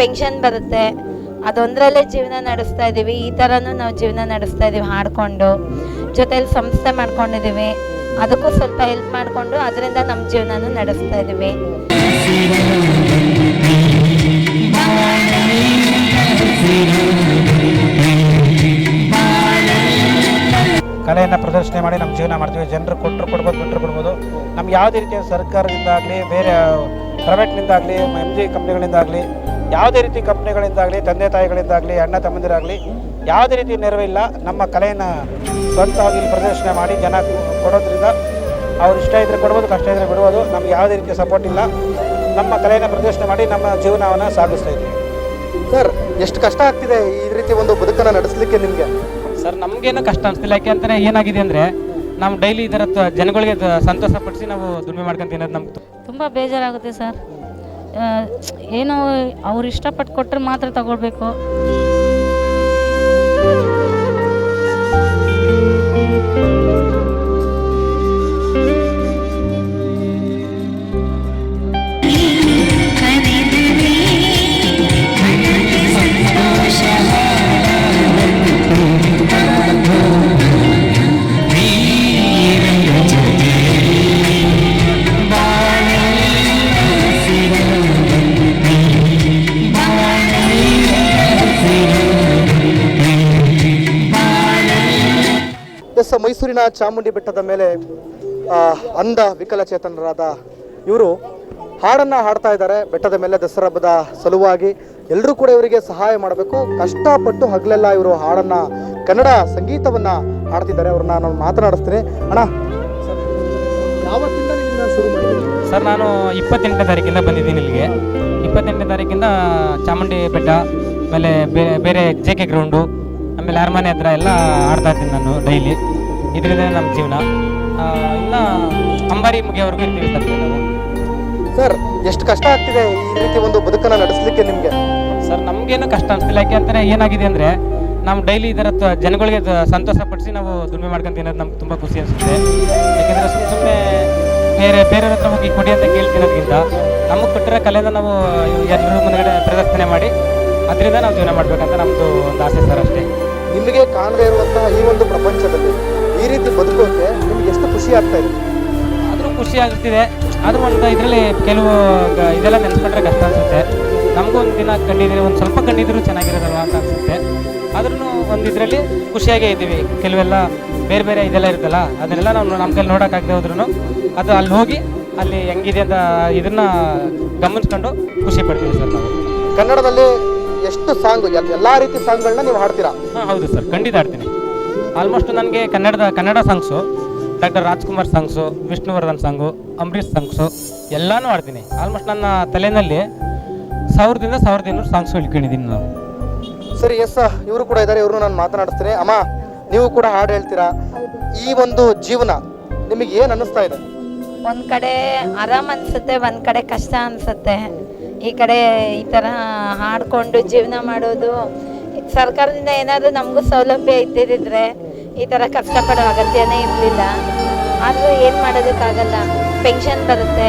Pension ಬರುತ್ತೆ. ಅದೊಂದರಲ್ಲೇ ಜೀವನ ನಡೆಸ್ತಾ ಇದ್ದೀವಿ. ಈ ಥರನೂ ನಾವು ಜೀವನ ನಡೆಸ್ತಾ ಇದ್ದೀವಿ ಹಾಡ್ಕೊಂಡು. ಜೊತೆಯಲ್ಲಿ ಸಂಸ್ಥೆ ಮಾಡ್ಕೊಂಡಿದ್ದೀವಿ. ಅದಕ್ಕೂ ಸ್ವಲ್ಪ ಹೆಲ್ಪ್ ಮಾಡಿಕೊಂಡು ಅದರಿಂದ ನಮ್ಮ ಜೀವನನೂ ನಡೆಸ್ತಾ ಇದ್ದೀವಿ. ಕಲೆಯನ್ನು ಪ್ರದರ್ಶನ ಮಾಡಿ ನಮ್ಮ ಜೀವನ ಮಾಡ್ತೀವಿ. ಜನರು ಕೊಟ್ಟರು ಕೊಡ್ಬೋದು ಬಿಟ್ಟರು ಕೊಡ್ಬೋದು. ನಮ್ಗೆ ಯಾವುದೇ ರೀತಿಯ ಸರ್ಕಾರದಿಂದಾಗಲಿ, ಬೇರೆ ಪ್ರೈವೇಟ್ನಿಂದಾಗಲಿ ಎಂ ಜಿ ಕಂಪ್ನಿಗಳಿಂದಾಗಲಿ ಯಾವುದೇ ರೀತಿ ಕಂಪ್ನಿಗಳಿಂದಾಗಲಿ ತಂದೆ ತಾಯಿಗಳಿಂದಾಗಲಿ ಅಣ್ಣ ತಮ್ಮಂದಿರಾಗಲಿ ಯಾವುದೇ ರೀತಿ ನೆರವಿಲ್ಲ ನಮ್ಮ ಕಲೆಯನ್ನು ಸ್ವಂತವಾಗಿ ಇಲ್ಲಿ ಪ್ರದರ್ಶನ ಮಾಡಿ ಜನ ಕೊಡೋದ್ರಿಂದ ಅವ್ರು ಇಷ್ಟ ಇದ್ದರೆ ಕೊಡ್ಬೋದು ಕಷ್ಟ ಇದ್ದರೆ ಬಿಡ್ಬೋದು ನಮ್ಗೆ ಯಾವುದೇ ರೀತಿಯ ಸಪೋರ್ಟ್ ಇಲ್ಲ. ನಮ್ಮ ಕಲೆಯನ್ನು ಪ್ರದರ್ಶನ ಮಾಡಿ ನಮ್ಮ ಜೀವನವನ್ನು ಸಾಗಿಸ್ತಾ ಇದ್ದೀವಿ. ಸರ್ ಎಷ್ಟು ಕಷ್ಟ ಆಗ್ತಿದೆ ಈ ರೀತಿ ಒಂದು ಬದುಕನ್ನು ನಡೆಸಲಿಕ್ಕೆ ನಿಮಗೆ? ಸರ್ ನಮಗೇನು ಕಷ್ಟ ಅನಿಸ್ತಿಲ್ಲ ಯಾಕೆಂದರೆ ಏನಾಗಿದೆ ಅಂದರೆ ನಾವು ಡೈಲಿ ಇದರ ಜನಗಳಿಗೆ ಸಂತೋಷಪಡಿಸಿ ಸಂತೋಷ ಪಡಿಸಿ ನಾವು ದುಡಿಮೆ ಮಾಡ್ಕೊಂತ ತಿನ್ನೋದು ನಮ್ಗೆ ತುಂಬ ಬೇಜಾರಾಗುತ್ತೆ ಸರ್. ಏನೋ ಅವ್ರು ಇಷ್ಟಪಟ್ಟು ಕೊಟ್ಟರೆ ಮಾತ್ರ ತಗೊಳ್ಬೇಕು. ಮೈಸೂರಿನ ಚಾಮುಂಡಿ ಬೆಟ್ಟದ ಮೇಲೆ ಅಂದ ವಿಕಲಚೇತನರಾದ ಇವರು ಹಾಡನ್ನು ಹಾಡ್ತಾ ಇದ್ದಾರೆ. ಬೆಟ್ಟದ ಮೇಲೆ ದಸರಾ ಹಬ್ಬದ ಸಲುವಾಗಿ ಎಲ್ಲರೂ ಕೂಡ ಇವರಿಗೆ ಸಹಾಯ ಮಾಡಬೇಕು. ಕಷ್ಟಪಟ್ಟು ಹಗಲೆಲ್ಲ ಇವರು ಹಾಡನ್ನು, ಕನ್ನಡ ಸಂಗೀತವನ್ನು ಹಾಡ್ತಿದ್ದಾರೆ. ಅವ್ರನ್ನ ನಾನು ಮಾತನಾಡಿಸ್ತೀನಿ. ಅಣ್ಣ. ಯಾವತ್ತಿಂದ ಶುರು ಸರ್, ನಾನು ಇಪ್ಪತ್ತೆಂಟನೇ ತಾರೀಕಿಂದ ಬಂದಿದ್ದೀನಿ ಇಲ್ಲಿಗೆ. ಇಪ್ಪತ್ತೆಂಟನೇ ತಾರೀಕಿಂದ ಚಾಮುಂಡಿ ಬೆಟ್ಟ, ಆಮೇಲೆ ಬೇರೆ ಜೆ ಕೆ ಗ್ರೌಂಡು, ಆಮೇಲೆ ಅರಮನೆ ಹತ್ರ ಎಲ್ಲ ಆಡ್ತಾ ಇದ್ದೀನಿ ನಾನು ಡೈಲಿ. ಇದರಿಂದ ನಮ್ಮ ಜೀವನ. ಇನ್ನ ಅಂಬಾರಿ ಮುಗಿಯವರೆಗೂ ಇರ್ತೀವಿ ಸರ್ ನಾವು. ಸರ್ ಎಷ್ಟು ಕಷ್ಟ ಆಗ್ತಿದೆ ಈ ರೀತಿ ಒಂದು ಬದುಕನ್ನು ನಡೆಸಲಿಕ್ಕೆ ನಿಮಗೆ? ಸರ್ ನಮಗೇನು ಕಷ್ಟ ಅನಿಸ್ತಿಲ್ಲ ಅಂತಾರೆ ಏನಾಗಿದೆ ಅಂದರೆ ನಾವು ಡೈಲಿ ಇದರ ತ- ಜನಗಳಿಗೆ ಸಂತೋಷಪಡಿಸಿ ಸಂತೋಷ ಪಡಿಸಿ ನಾವು ದುಡಿಮೆ ಮಾಡ್ಕೊಂಡು ತಿನ್ನೋದು ನಮ್ಗೆ ತುಂಬ ಖುಷಿ ಅನಿಸುತ್ತೆ. ಯಾಕೆಂದರೆ ಸುಮ್ಮನೆ ಸುಮ್ಮನೆ ಬೇರೆ ಬೇರೆಯವ್ರ ಹತ್ರ ಹೋಗಿ ಕೊಡಿ ಅಂತ ಕೇಳಿ ತಿನ್ನೋದ್ಕಿಂತ ನಮಗೆ ಕೊಟ್ಟಿರೋ ಕಲೆನ ನಾವು ಎಲ್ಲರ ಮುಂದ್ಗಡೆ ಪ್ರದರ್ಶನೆ ಮಾಡಿ ಅದರಿಂದ ನಾವು ಜೀವನ ಮಾಡಬೇಕಂತ ನಮ್ಮದು ಒಂದು ಆಸೆ ಸರ್ ಅಷ್ಟೇ. ನಿಮಗೆ ಕಾಣದೇ ಇರುವಂತಹ ಈ ಒಂದು ಪ್ರಪಂಚದಲ್ಲಿ ಈ ರೀತಿ ಬದುಕೋಕೆ ನಿಮ್ಗೆ ಎಷ್ಟು ಖುಷಿ ಆಗ್ತಾ ಇದೆ? ಆದರೂ ಖುಷಿ ಆಗ್ತಿದೆ. ಆದರೂ ಒಂದು ಇದರಲ್ಲಿ ಕೆಲವು ಗ- ಇದೆಲ್ಲ ನೆನೆಸ್ಕೊಂಡ್ರೆ ಕಷ್ಟ ಅನ್ಸುತ್ತೆ. ನಮಗೂ ಒಂದು ದಿನ ಕಂಡಿದ್ರೆ ಒಂದು ಸ್ವಲ್ಪ ಕಂಡಿದ್ರು ಚೆನ್ನಾಗಿರೋದಲ್ಲ ಅಂತ ಅನಿಸುತ್ತೆ. ಆದ್ರೂ ಒಂದು ಇದರಲ್ಲಿ ಖುಷಿಯಾಗೇ ಇದ್ದೀವಿ. ಕೆಲವೆಲ್ಲ ಬೇರೆ ಬೇರೆ ಇದೆಲ್ಲ ಇರುತ್ತಲ್ಲ ಅದನ್ನೆಲ್ಲ ನಾವು ನಮ್ಮ ಕೈಲಿ ನೋಡೋಕ್ಕಾಗದೆ ಹೋದ್ರೂ ಅದು ಅಲ್ಲಿ ಹೋಗಿ ಅಲ್ಲಿ ಹೆಂಗಿದೆ ಅಂತ ಇದನ್ನ ಗಮನಿಸ್ಕೊಂಡು ಖುಷಿ ಪಡ್ತೀವಿ ಸರ್ ನಾವು. ಕನ್ನಡದಲ್ಲಿ ಎಷ್ಟು ಸಾಂಗ್ ಎಲ್ಲ ರೀತಿ ಸಾಂಗ್ಗಳನ್ನ ನೀವು ಹಾಡ್ತೀರಾ? ಹಾಂ ಹೌದು ಸರ್. ಖಂಡಿತ ಆಡ್ತೀನಿ ಆಲ್ಮೋಸ್ಟ್ ನನಗೆ ಕನ್ನಡದ Kannada songs doctor Rajkumar songs Vishnuvardhan song Ambareesh songs ಎಲ್ಲನೂ ಆಡ್ತೀನಿ ಆಲ್ಮೋಸ್ಟ್ ನನ್ನ ತಲೆಯಲ್ಲಿ ಸಾವಿರದಿಂದ ಸಾವಿರದ ಇನ್ನೂರು ಸಾಂಗ್ಸ್ ಇಟ್ಕೊಂಡಿದ್ದೀನಿ ನಾನು. ಸರಿ ಎಸ್ ಇವರು ಕೂಡ ಇದ್ದಾರೆ. ಇವರು ನಾನು ಮಾತನಾಡಿಸ್ತೀನಿ. ಅಮ್ಮ ನೀವು ಕೂಡ ಹಾಡು ಹೇಳ್ತೀರಾ? ಈ ಒಂದು ಜೀವನ ನಿಮಗೆ ಏನು ಅನ್ನಿಸ್ತಾ ಇದೆ? ಒಂದು ಕಡೆ ಆರಾಮ್ ಅನ್ಸುತ್ತೆ ಒಂದು ಕಡೆ ಕಷ್ಟ ಅನ್ಸುತ್ತೆ. ಈ ಕಡೆ ಈ ಥರ ಹಾಡ್ಕೊಂಡು ಜೀವನ ಮಾಡೋದು ಸರ್ಕಾರದಿಂದ ಏನಾದರೂ ನಮಗೂ ಸೌಲಭ್ಯ ಇದ್ದಿದ್ರೆ ಈ ಥರ ಕಷ್ಟಪಡೋ ಅಗತ್ಯನೇ ಇರಲಿಲ್ಲ. ಆದರೂ ಏನು ಮಾಡೋದಕ್ಕಾಗಲ್ಲ. ಪೆನ್ಷನ್ ಬರುತ್ತೆ.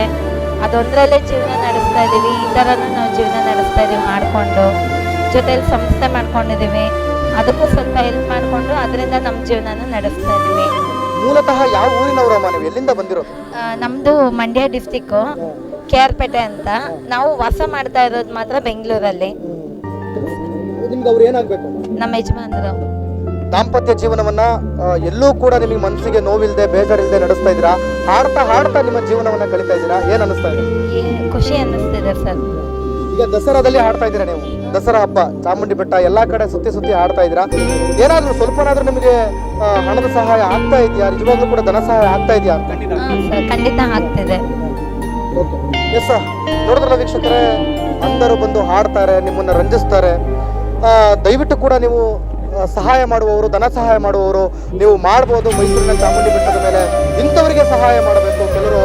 ಅದೊಂದರಲ್ಲೇ ಜೀವನ ನಡೆಸ್ತಾ ಇದ್ದೀವಿ ಈ ಥರನೂ ನಾವು ಜೀವನ ನಡೆಸ್ತಾ ಇದ್ದೀವಿ ಮಾಡಿಕೊಂಡು. ಜೊತೆಲಿ ಸಂಸ್ಥೆ ಮಾಡ್ಕೊಂಡಿದ್ದೀವಿ ಅದಕ್ಕೂ ಸ್ವಲ್ಪ ಹೆಲ್ಪ್ ಮಾಡಿಕೊಂಡು ಅದರಿಂದ ನಮ್ಮ ಜೀವನನೂ ನಡೆಸ್ತಾ ಇದ್ದೀವಿ ಮೂಲತಃ ಯಾವ ಊರಿನವರಮ್ಮ ನೀವು? ಎಲ್ಲಿಂದ ಬಂದಿರೋದು? ನಮ್ಮದು ನಮ್ದು Mandya district K R Pete ಅಂತ. ನಾವು ವಾಸ ಮಾಡ್ತಾ ಇರೋದು ಮಾತ್ರ ಬೆಂಗಳೂರಲ್ಲಿ. ನಿಮ್ಗೆ ಅವ್ರು ಏನಾಗಬೇಕು ನಮ್ಮ ಯಜಮಾನರು. ದಾಂಪತ್ಯ ಜೀವನವನ್ನ ಆ, ಎಲ್ಲೂ ಕೂಡ ನಿಮಗೆ ಮನಸ್ಸಿಗೆ ನೋವಿಲ್ಲದೆ ಬೇಜಾರಿಲ್ಲದೆ ನಡೆಸ್ತಾ ಇದ್ದೀರಾ? ಹಾಡ್ತಾ ಹಾಡ್ತಾ ನಿಮ್ಮ ಜೀವನವನ್ನ ಕಳೀತಾ ಇದ್ದೀರಾ? ಏನು ಅನಿಸ್ತಾ ಇದೆ? ಖುಷಿ ಅನ್ನಿಸ್ತಿದೆ ಸರ್. ಈಗ ದಸರಾದಲ್ಲಿ ಹಾಡ್ತಾ ಇದ್ದೀರಾ ನೀವು? ದಸರಾ ಹಬ್ಬ ಚಾಮುಂಡಿ ಬೆಟ್ಟ ಎಲ್ಲಾ ಕಡೆ ಸುತ್ತಿ ಸುತ್ತಿ ಹಾಡ್ತಾ ಇದ್ದೀರಾ? ಏನಾದ್ರೂ ಸ್ವಲ್ಪನಾದ್ರೂ ನಿಮಗೆ ಆ, ಹಣದ ಸಹಾಯ ಆಗ್ತಾ ಇದೆಯಾ? ನಿಜವಾಗ್ಲೂ ಕೂಡ ಧನ ಸಹಾಯ ಆಗ್ತಾ ಇದೆಯಾ? ಅಂತ ಹಾಂ ಸರ್ ಖಂಡಿತ ಆಗ್ತಿದೆ. Yes sir. ನೋಡಿದ್ರಲ್ಲ ವೀಕ್ಷಕರೇ ಅಂಧರು ಬಂದು ಹಾಡ್ತಾರೆ ನಿಮ್ಮನ್ನ ರಂಜಿಸ್ತಾರೆ. ದಯವಿಟ್ಟು ಕೂಡ ನೀವು ಸಹಾಯ ಮಾಡುವವರು, ಧನ ಸಹಾಯ ಮಾಡುವವರು, ನೀವು ಮಾಡ್ಬೋದು ಮೈಸೂರಿನ ಚಾಮುಂಡಿ ಬೆಟ್ಟದ ಮೇಲೆ. ಇಂಥವರಿಗೆ ಸಹಾಯ ಮಾಡಬೇಕು. ಕೆಲವರು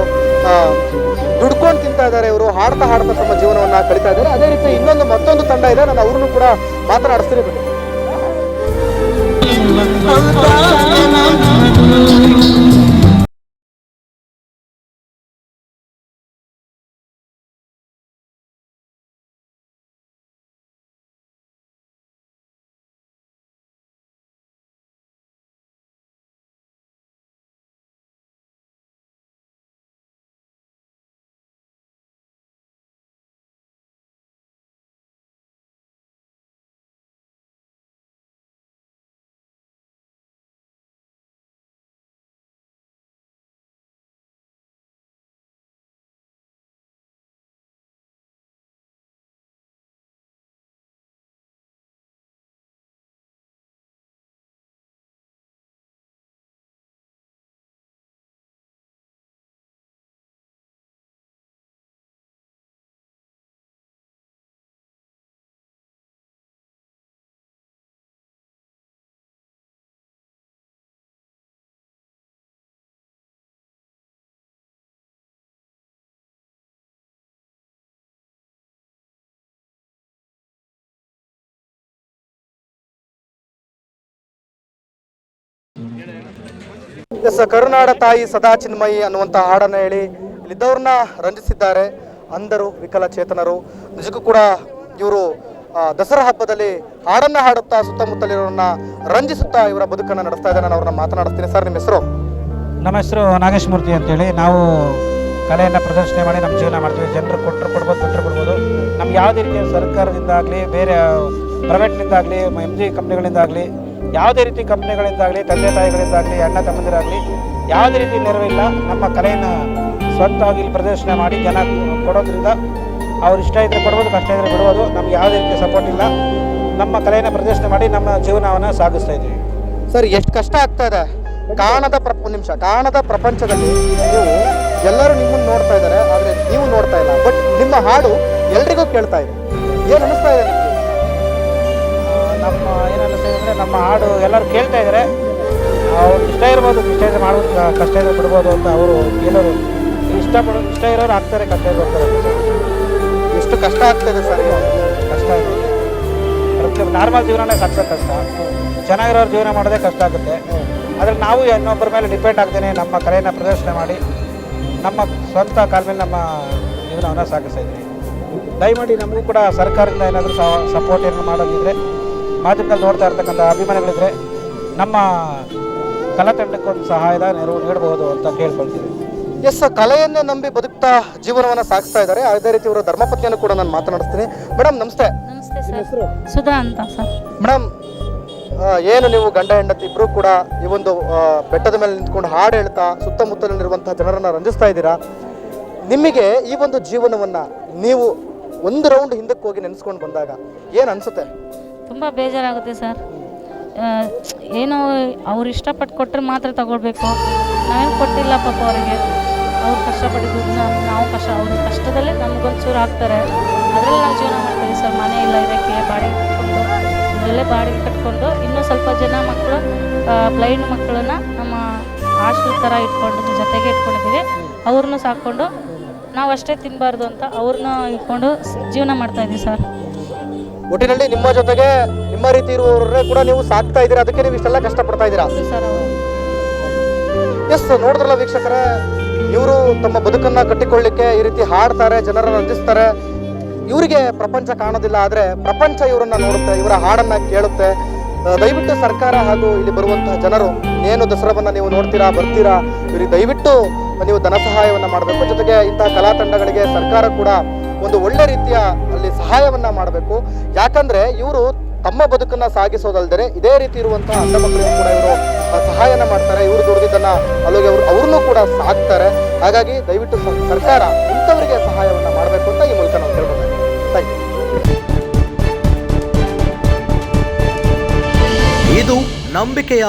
ದುಡ್ಕೊಂಡು ತಿಂತಾ ಇದ್ದಾರೆ ಇವರು, ಹಾಡ್ತಾ ಹಾಡ್ತಾ ತಮ್ಮ ಜೀವನವನ್ನು ಕಳೀತಾ ಇದ್ದಾರೆ. ಅದೇ ರೀತಿ ಇನ್ನೊಂದು ಮತ್ತೊಂದು ತಂಡ ಇದೆ. ನಾನು ಅವ್ರನ್ನು ಕೂಡ ಮಾತನಾಡಿಸ್ತೀನಿ ಎಸ್ ಕರುನಾಡ ತಾಯಿ ಸದಾ ಚಿನ್ಮಯಿ ಅನ್ನುವಂಥ ಹಾಡನ್ನು ಹೇಳಿ ಇಲ್ಲಿದ್ದವ್ರನ್ನ ರಂಜಿಸಿದ್ದಾರೆ ಅಂಧರು ವಿಕಲಚೇತನರು. ನಿಜಕ್ಕೂ ಕೂಡ ಇವರು ದಸರಾ ಹಬ್ಬದಲ್ಲಿ ಹಾಡನ್ನ ಹಾಡುತ್ತಾ ಸುತ್ತಮುತ್ತಲಿರೋರನ್ನ ರಂಜಿಸುತ್ತಾ ಇವರ ಬದುಕನ್ನು ನಡೆಸ್ತಾ ಇದ್ದಾರೆ. ನಾನು ಅವ್ರನ್ನ ಮಾತನಾಡಿಸ್ತೀನಿ. ಸರ್, ನಿಮ್ಮ ಹೆಸರು? ನಮ್ಮ ಹೆಸರು ನಾಗೇಶ್ ಮೂರ್ತಿ ಅಂತೇಳಿ. ನಾವು ಕಲೆಯನ್ನು ಪ್ರದರ್ಶನ ಮಾಡಿ ನಮ್ಮ ಜೀವನ ಮಾಡ್ತೀವಿ. ಜನರು ಕೊಟ್ಟರು ಕೊಡ್ಬೋದು ಕೊಟ್ಟರು ಕೊಡ್ಬೋದು. ನಮ್ಗೆ ಯಾವುದೇ ರೀತಿಯ ಸರ್ಕಾರದಿಂದಾಗಲಿ, ಬೇರೆ ಪ್ರೈವೇಟ್ನಿಂದಾಗಲಿ ಎಂ ಜಿ ಕಂಪ್ನಿಗಳಿಂದಾಗಲಿ ಯಾವುದೇ ರೀತಿ ಕಂಪ್ನಿಗಳಿಂದಾಗಲಿ, ತಂದೆ ತಾಯಿಗಳಿಂದಾಗಲಿ, ಅಣ್ಣ ತಮ್ಮಂದಿರಾಗಲಿ, ಯಾವುದೇ ರೀತಿ ನೆರವಿಲ್ಲ, ನಮ್ಮ ಕಲೆಯನ್ನು ಸ್ವಂತವಾಗಿ ಇಲ್ಲಿ ಪ್ರದರ್ಶನ ಮಾಡಿ ಜನ ಕೊಡೋದ್ರಿಂದ ಅವ್ರು ಇಷ್ಟ ಇದ್ದರೆ ಕೊಡ್ಬೋದು, ಕಷ್ಟ ಇದ್ದರೆ ಬಿಡ್ಬೋದು ನಮ್ಗೆ ಯಾವುದೇ ರೀತಿ ಸಪೋರ್ಟ್ ಇಲ್ಲ. ನಮ್ಮ ಕಲೆಯನ್ನು ಪ್ರದರ್ಶನ ಮಾಡಿ ನಮ್ಮ ಜೀವನವನ್ನು ಸಾಗಿಸ್ತಾ ಇದ್ದೀವಿ. ಸರ್, ಎಷ್ಟು ಕಷ್ಟ ಆಗ್ತಾ ಇದೆ. ಕಾಣದ ಪ್ರಪ ನಿಮಿಷ, ಕಾಣದ ಪ್ರಪಂಚದಲ್ಲಿ ನೀವು ಎಲ್ಲರೂ ನಿಮ್ಮನ್ನು ನೋಡ್ತಾ ಇದ್ದಾರೆ, ಆದರೆ ನೀವು ನೋಡ್ತಾ ಇಲ್ಲ. ಬಟ್ ನಿಮ್ಮ ಹಾಡು ಎಲ್ರಿಗೂ ಕೇಳ್ತಾ ಇದೆ. ಏನು ಅನಿಸ್ತಾ ಇದೆ ನಮ್ಮ ಏನನ್ನಿಸ್ತಾ ಅಂದರೆ ನಮ್ಮ ಹಾಡು ಎಲ್ಲರೂ ಕೇಳ್ತಾ ಇದ್ದಾರೆ ಅವ್ರು ಇಷ್ಟ ಇರ್ಬೋದು, ಇಷ್ಟ ಇದ್ರೆ ಮಾಡೋದು ಕಷ್ಟ ಇದ್ರೆ ಬಿಡ್ಬೋದು ಅಂತ ಅವರು ಏನಾದ್ರು ಇಷ್ಟಪಡೋ ಇಷ್ಟ ಇರೋರು ಆಗ್ತಾರೆ, ಕಷ್ಟ ಹೋಗ್ತಾರೆ ಎಷ್ಟು ಕಷ್ಟ ಆಗ್ತಾ ಇದೆ ಸರ್ ಕಷ್ಟ ಇದೆ. ನಾರ್ಮಲ್ ಜೀವನನೇ ಕಷ್ಟ ಕಷ್ಟ ಚೆನ್ನಾಗಿರೋರು ಜೀವನ ಮಾಡೋದೇ ಕಷ್ಟ ಆಗುತ್ತೆ. ಆದರೆ ನಾವು ಇನ್ನೊಬ್ಬರ ಮೇಲೆ ಡಿಪೆಂಡ್ ಆಗ್ತೇನೆ ನಮ್ಮ ಕಲೆಯನ್ನು ಪ್ರದರ್ಶನ ಮಾಡಿ, ನಮ್ಮ ಸ್ವಂತ ಕಾಲ ಮೇಲೆ ನಮ್ಮ ಜೀವನವನ್ನು ಸಾಗಿಸ್ತಾ ಇದ್ದೀವಿ. ದಯಮಾಡಿ ನಮಗೂ ಕೂಡ ಸರ್ಕಾರದಿಂದ ಏನಾದರೂ ಸಪೋರ್ಟ್ ಏನು ಮಾಡೋದಿದ್ರೆ ಮಾಧ್ಯಮದಲ್ಲಿ ನೋಡ್ತಾ ಇರ್ತಕ್ಕಂಥ ಅಭಿಮಾನಿಗಳಿದ್ರೆ ನಮ್ಮ ಕಲಾ ತಂಡಕ್ಕೊಂದು ಸಹಾಯದ ನೆರವು ನೀಡಬಹುದು ಅಂತ ಕೇಳ್ಕೊಳ್ತೀವಿ. ಎಸ್ ಕಲೆಯನ್ನೇ ನಂಬಿ ಬದುಕ್ತಾ ಜೀವನವನ್ನ ಸಾಗಿಸ್ತಾ ಇದ್ದಾರೆ. ಅದೇ ರೀತಿ ಇವರ ಧರ್ಮಪತ್ನಿಯನ್ನು ಕೂಡ ನಾನು ಮಾತನಾಡಿಸ್ತೀನಿ. ಮೇಡಮ್ ನಮಸ್ತೆ. ನಮಸ್ತೆ ಸರ್ ಸುಧಾ ಅಂತ ಸರ್ ಮೇಡಮ್ ಏನು ನೀವು ಗಂಡ ಹೆಂಡತಿ ಇಬ್ರು ಕೂಡ ಈ ಒಂದು ಆ, ಬೆಟ್ಟದ ಮೇಲೆ ನಿಂತ್ಕೊಂಡು ಹಾಡು ಹೇಳ್ತಾ ಸುತ್ತಮುತ್ತಲಿರುವಂತಹ ಜನರನ್ನ ರಂಜಿಸ್ತಾ ಇದ್ದೀರಾ? ನಿಮಗೆ ಈ ಒಂದು ಜೀವನವನ್ನ ನೀವು ಒಂದು ರೌಂಡ್ ಹಿಂದಕ್ಕೆ ಹೋಗಿ ನೆನೆಸ್ಕೊಂಡು ಬಂದಾಗ ಏನು ಅನ್ಸುತ್ತೆ? ತುಂಬ ಬೇಜಾರಾಗುತ್ತೆ ಸರ್. ಏನು ಅವ್ರು ಇಷ್ಟಪಟ್ಟು ಕೊಟ್ಟರೆ ಮಾತ್ರ ತಗೊಳ್ಬೇಕು. ನಾವೇನು ಕೊಟ್ಟಿಲ್ಲ ಪಾಪ ಅವರಿಗೆ. ಅವ್ರು ಕಷ್ಟಪಟ್ಟಿದ್ದು ನಾವು ಕಷ್ಟ, ಅವ್ರ ಕಷ್ಟದಲ್ಲೇ ನಮಗೊಂಚೂರು ಹಾಕ್ತಾರೆ. ಅದರಲ್ಲಿ ನಾವು ಜೀವನ ಮಾಡ್ತೀವಿ ಸರ್. ಮನೆ ಇಲ್ಲ, ಇದಕ್ಕೆ ಬಾಡಿಗೆ ಕಟ್ಕೊಂಡು, ಇದರಲ್ಲೇ ಬಾಡಿಗೆ ಕಟ್ಕೊಂಡು ಇನ್ನೂ ಸ್ವಲ್ಪ ಜನ ಮಕ್ಕಳು ಬ್ಲೈಂಡ್ ಮಕ್ಕಳನ್ನ ನಮ್ಮ ಹಾಸ್ಟೆಲ್ ಥರ ಇಟ್ಕೊಂಡು ಜೊತೆಗೆ ಇಟ್ಕೊಂಡಿದ್ದೀವಿ. ಅವ್ರನ್ನೂ ಸಾಕ್ಕೊಂಡು ನಾವು ಅಷ್ಟೇ ತಿನ್ನಬಾರ್ದು ಅಂತ ಅವ್ರನ್ನ ಇಟ್ಕೊಂಡು ಜೀವನ ಮಾಡ್ತಾ ಇದ್ದೀವಿ ಸರ್. ಒಟ್ಟಿನಲ್ಲಿ ನಿಮ್ಮ ಜೊತೆಗೆ ನಿಮ್ಮ ರೀತಿ ಇರುವವರೇ ಕೂಡ ನೀವು ಸಾಕ್ತಾ ಇದ್ದೀರಾ? ಅದಕ್ಕೆ ನೀವು ಇಷ್ಟೆಲ್ಲ ಕಷ್ಟಪಡ್ತಾ ಇದ್ದೀರಾ? ಎಸ್ ನೋಡಿದ್ರಲ್ಲ ವೀಕ್ಷಕರೇ ಇವರು ತಮ್ಮ ಬದುಕನ್ನ ಕಟ್ಟಿಕೊಳ್ಳಿಕ್ಕೆ ಈ ರೀತಿ ಹಾಡ್ತಾರೆ ಜನರನ್ನು ರಂಜಿಸ್ತಾರೆ. ಇವರಿಗೆ ಪ್ರಪಂಚ ಕಾಣೋದಿಲ್ಲ ಆದರೆ ಪ್ರಪಂಚ ಇವರನ್ನ ನೋಡುತ್ತೆ ಇವರ ಹಾಡನ್ನ ಕೇಳುತ್ತೆ. ದಯವಿಟ್ಟು ಸರ್ಕಾರ ಹಾಗೂ ಇಲ್ಲಿ ಬರುವಂತಹ ಜನರು ಏನು ದಸರಾವನ್ನ ನೀವು ನೋಡ್ತೀರಾ ಬರ್ತೀರಾ ಇವರಿಗೆ ದಯವಿಟ್ಟು ನೀವು ಧನ ಸಹಾಯವನ್ನ ಮಾಡಬೇಕು. ಜೊತೆಗೆ ಇಂತಹ ಕಲಾ ತಂಡಗಳಿಗೆ ಸರ್ಕಾರ ಕೂಡ ಒಂದು ಒಳ್ಳೆ ರೀತಿಯ ಅಲ್ಲಿ ಸಹಾಯವನ್ನ ಮಾಡಬೇಕು. ಯಾಕಂದ್ರೆ ಇವರು ತಮ್ಮ ಬದುಕನ್ನ ಸಾಗಿಸೋದಲ್ದರೆ ಇದೇ ರೀತಿ ಇರುವಂತಹ ಅಂಧ ಮಕ್ಕಳಿಗೂ ಕೂಡ ಇವರು ಸಹಾಯನ ಮಾಡ್ತಾರೆ. ಇವರು ದುಡಿದಿದ್ದನ್ನ ಅಲ್ಲಿಗೆ ಅವರು, ಅವ್ರನ್ನೂ ಕೂಡ ಸಾಕ್ತಾರೆ. ಹಾಗಾಗಿ ದಯವಿಟ್ಟು ಸರ್ಕಾರ ಇಂಥವರಿಗೆ ಸಹಾಯವನ್ನ ಮಾಡಬೇಕು ಅಂತ ಈ ಮೂಲಕ ನಾವು ಹೇಳ್ಬೋದು ಥ್ಯಾಂಕ್ ಯು ಇದು ನಂಬಿಕೆಯ